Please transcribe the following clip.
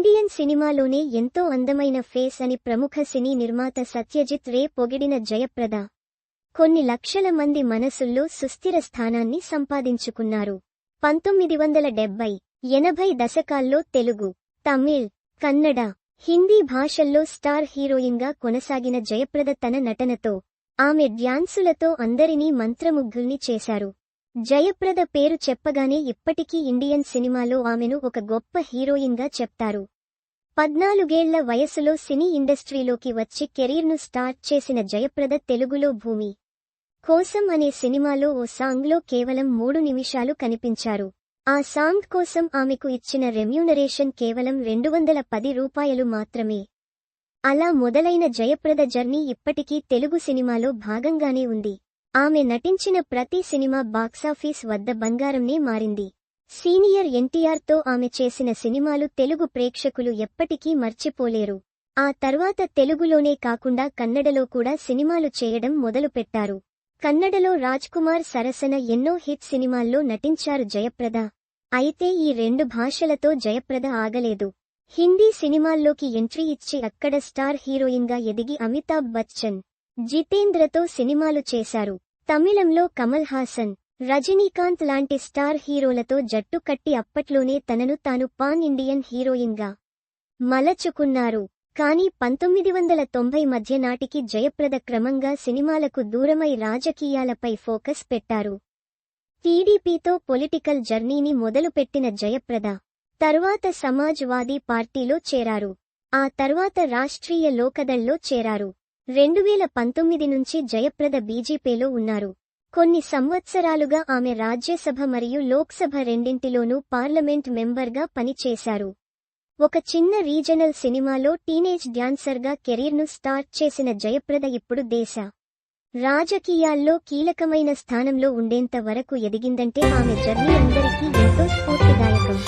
Indian సినిమాలోనే ఎంతో అందమైన ఫేస్ అని ప్రముఖ సినీ నిర్మాత సత్యజిత్ రే పొగిడిన జయప్రద. కొన్ని లక్షల మంది మనసుల్లో సుస్థిర స్థానాన్ని సంపాదించుకున్నారు. పంతొమ్మిది వందల డెబ్బై ఎనభై దశకాల్లో తెలుగు తమిళ్ కన్నడ హిందీ భాషల్లో స్టార్ హీరోయిన్గా కొనసాగిన జయప్రద తన నటనతో ఆమె డ్యాన్సులతో అందరినీ మంత్రముగ్ధుల్ని చేశారు. జయప్రద పేరు చెప్పగానే ఇప్పటికీ ఇండియన్ సినిమాలో ఆమెను ఒక గొప్ప హీరోయిన్గా చెప్తారు. పద్నాలుగేళ్ళ వయసులో సినీ ఇండస్ట్రీలోకి వచ్చి కెరీర్ను స్టార్ట్ చేసిన జయప్రద తెలుగులో భూమి కోసం అనే సినిమాలో ఓ సాంగ్లో కేవలం మూడు నిమిషాలు కనిపించారు. ఆ సాంగ్ కోసం ఆమెకు ఇచ్చిన రెమ్యూనరేషన్ కేవలం రెండు వందల పది రూపాయలు మాత్రమే. అలా మొదలైన జయప్రద జర్నీ ఇప్పటికీ తెలుగు సినిమాలో భాగంగానే ఉంది. ఆమె నటించిన ప్రతి సినిమా బాక్సాఫీస్ వద్ద బంగారంనే మారింది. సీనియర్ ఎన్టీఆర్తో ఆమె చేసిన సినిమాలు తెలుగు ప్రేక్షకులు ఎప్పటికీ మర్చిపోలేరు. ఆ తర్వాత తెలుగులోనే కాకుండా కన్నడలో కూడా సినిమాలు చేయడం మొదలుపెట్టారు. కన్నడలో కుమార్ సరసన ఎన్నో హిట్ సినిమాల్లో నటించారు జయప్రద. అయితే ఈ రెండు భాషలతో జయప్రద ఆగలేదు. హిందీ సినిమాల్లోకి ఎంట్రీ ఇచ్చి అక్కడ స్టార్ హీరోయిన్గా ఎదిగి అమితాబ్ బచ్చన్ జితేంద్రతో సినిమాలు చేశారు. తమిళంలో కమల్ హాసన్ రజనీకాంత్ లాంటి స్టార్ హీరోలతో జట్టు కట్టి అప్పట్లోనే తనను తాను పాన్ ఇండియన్ హీరోయిన్గా మలచుకున్నారు. కానీ పంతొమ్మిది వందల తొంభై మధ్య నాటికి జయప్రద క్రమంగా సినిమాలకు దూరమై రాజకీయాలపై ఫోకస్ పెట్టారు. టీడీపీతో పొలిటికల్ జర్నీని మొదలుపెట్టిన జయప్రద తరువాత సమాజ్వాదీ పార్టీలో చేరారు. ఆ తర్వాత రాష్ట్రీయ లోకదళ్ళో చేరారు. రెండువేల పంతొమ్మిది నుంచి జయప్రద బీజేపీలో ఉన్నారు. కొన్ని సంవత్సరాలుగా ఆమె రాజ్యసభ మరియు లోక్సభ రెండింటిలోనూ పార్లమెంట్ మెంబర్గా పనిచేశారు. ఒక చిన్న రీజనల్ సినిమాలో టీనేజ్ డ్యాన్సర్గా కెరీర్ను స్టార్ట్ చేసిన జయప్రద ఇప్పుడు దేశ రాజకీయాల్లో కీలకమైన స్థానంలో ఉండేంత వరకు ఎదిగిందంటే ఆమె జర్నీ అందరికీ ఎంతో స్ఫూర్తిదాయకం.